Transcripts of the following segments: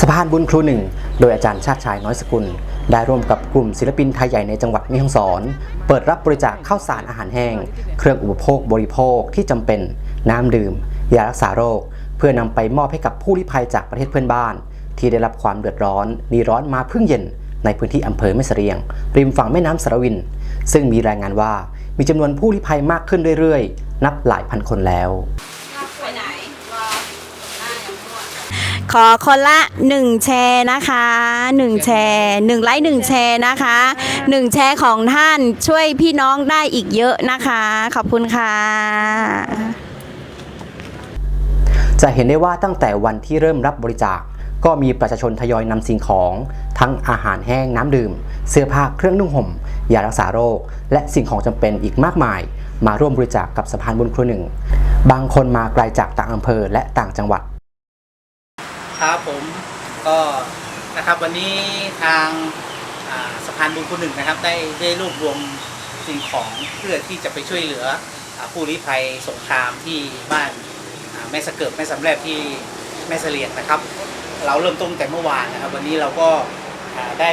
สะพานบุญครูหนึ่งโดยอาจารย์ชาติชายน้อยสกุล ได้ร่วมกับกลุ่มศิลปินไทยใหญ่ในจังหวัดแม่ฮ่องสอน เปิดรับบริจาคข้าวสารอาหารแห้ง เครื่องอุปโภคบริโภคที่จำเป็น น้ำดื่ม ยารักษาโรค เพื่อนำไปมอบให้กับผู้ลี้ภัยจากประเทศเพื่อนบ้าน ที่ได้รับความเดือดร้อนนีร้อนมาเพิ่งเย็น ในพื้นที่อำเภอแม่เสรียง ริมฝั่งแม่น้ำสารวิน ซึ่งมีรายงานว่ามีจำนวนผู้ลี้ภัยมากขึ้นเรื่อยๆ นับหลายพันคนแล้ว ไปไหนรอหน้ายังนวด ขอคนละ 1 แชร์นะคะ 1 แชร์1ไลค์1แชร์นะคะ 1 แชร์ของท่านช่วยพี่น้องได้อีกเยอะนะคะ ขอบคุณค่ะจะเห็นได้ว่าตั้งแต่วันที่เริ่มรับบริจาค ก็มีประชาชนทยอยนำสิ่งของ ทั้งอาหารแห้งน้ำดื่ม เสื้อผ้าเครื่องนุ่งห่มยารักษาโรค และสิ่งของจำเป็นอีกมากมาย มาร่วมบริจาคกับสะพานบุญครูหนึ่ง บางคนมาไกลจากต่างอำเภอและต่างจังหวัด ครับผมก็นะครับวันนี้ทางสะพานบุญคุณหนึ่งนะครับ ได้ได้รวบรวมสิ่งของเพื่อที่จะไปช่วยเหลือผู้ลี้ภัยสงครามที่บ้านแม่สะเกิบแม่สำแรบที่แม่เสลียงนะครับ เราเริ่มต้นแต่เมื่อวานนะครับ วันนี้เราก็ได้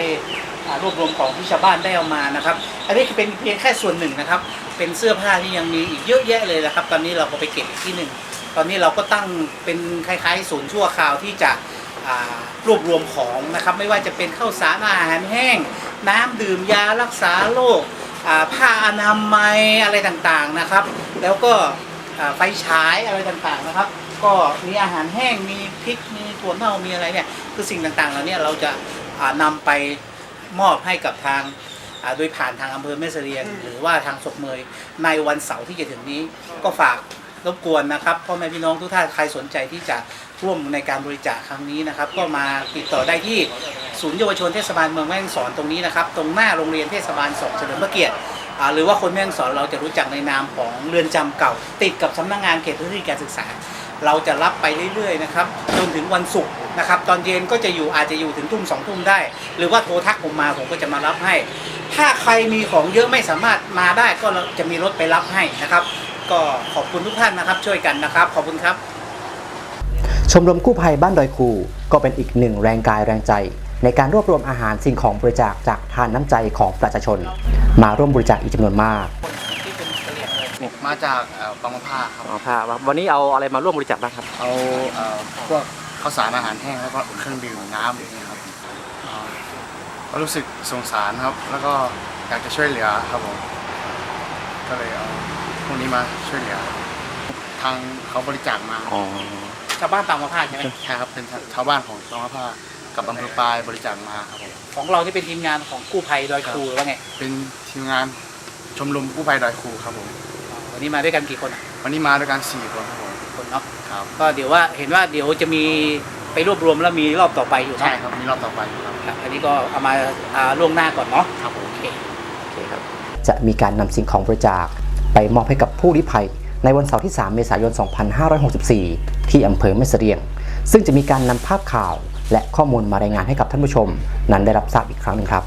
รวบรวมของที่ชาวบ้านได้เอามานะครับ อันนี้เป็นเพียงแค่ส่วนหนึ่งนะครับ เป็นเสื้อผ้าที่ยังมีอีกเยอะแยะเลยนะครับ ตอนนี้เราก็ไปเก็บอีกที่หนึ่ง ตอนนี้เราก็ตั้งเป็นคล้ายๆศูนย์ชั่วคราวที่จะอ่ารวบรวมของนะครับไม่ว่าจะเป็นข้าวสารอาหารแห้ง น้ำดื่มยารักษาโรคอ่าผ้าอนามัยอะไรต่างๆนะครับ แล้วก็อ่าไฟฉายอะไรต่างๆนะครับ ก็มีอาหารแห้งมีพริกมีถั่วเน่ามีอะไรเนี่ยคือสิ่งต่างๆเหล่านี้เราจะอ่านำไปมอบให้กับทางอ่าโดยผ่านทางอำเภอแม่เสรียงหรือว่าทางศพเมยในวันเสาร์ที่จะถึงนี้ก็ฝาก รบกวนนะครับพ่อแม่พี่น้องทุกท่านใครสนใจที่จะร่วมในการบริจาคครั้งนี้นะครับ ก็มาติดต่อได้ที่ศูนย์เยาวชนเทศบาลเมืองแม่ฮ่องสอนตรงนี้นะครับ ตรงหน้าโรงเรียนเทศบาลสองเฉลิมพระเกียรติอ่าหรือว่าคนแม่ฮ่องสอนเราจะรู้จักในนามของเรือนจำเก่า ติดกับสำนักงานเขตพื้นที่การศึกษา เราจะรับไปเรื่อยๆนะครับจนถึงวันศุกร์นะครับตอนเย็นก็จะอยู่อาจจะอยู่ถึงทุ่มสองทุ่มได้ หรือว่าโทรทักผมมาผมก็จะมารับให้ ถ้าใครมีของเยอะไม่สามารถมาได้ก็เราจะมีรถไปรับให้นะครับ ก็ขอบคุณทุกท่านนะครับ ช่วยกันนะครับ ขอบคุณครับ ชมรมกู้ภัยบ้านดอยคูก็เป็นอีกหนึ่งแรงกายแรงใจ ในการรวบรวมอาหารสิ่งของบริจาคจากทานน้ำใจของประชาชน มาร่วมบริจาคอีกจำนวนมากที่เป็นกะเหรี่ยงเลยมาจากเอ่อบางมะผ้าครับ อ๋อค่ะวันนี้เอาอะไรมาร่วมบริจาคบ้างครับ เอาเอ่อพวกข้าวสารอาหารแห้งแล้วก็เครื่องดื่มน้ำอย่างเงี้ยครับเอ่อก็รู้สึกสงสารครับ แล้วก็อยากจะช่วยเหลือครับผม ก็เลยเอาพ วกนี้มาช่วยเหลือ ทางเขาบริจาคมาอ๋อชาวบ้านตามมาพาดใช่ไหมใช่ครับเป็นชาวบ้านของบางมะผ้ากับอำเภอปลายบริจาคมาครับผมของเราที่เป็นทีมงานของกู้ภัยดอยครูหรือว่าไงเป็นทีมงานชมรมกู้ภัยดอยคูครับผมวันนี้มาด้วยกันกี่คนอะวันนี้มาด้วยกันสี่คนครับผมคนเนาะครับก็เดี๋ยวว่าเห็นว่าเดี๋ยวจะมีไปรวบรวมแล้วมีรอบต่อไปอยู่เนอะใช่ครับมีรอบต่อไปครับครับอันนี้ก็เอามาอ่าล่วงหน้าก่อนเนาะครับผมโอเค โอเคครับ จะมีการนำสิ่งของบริจาค ไปมอบให้กับผู้ริภัย ในวันเสาร์ที่ 3 เมษายน 2564 ที่อำเภอแม่เสรียง ซึ่งจะมีการนำภาพข่าว และข้อมูลมารายงานให้กับท่านผู้ชม นั้นได้รับทราบอีกครั้งหนึ่งครับ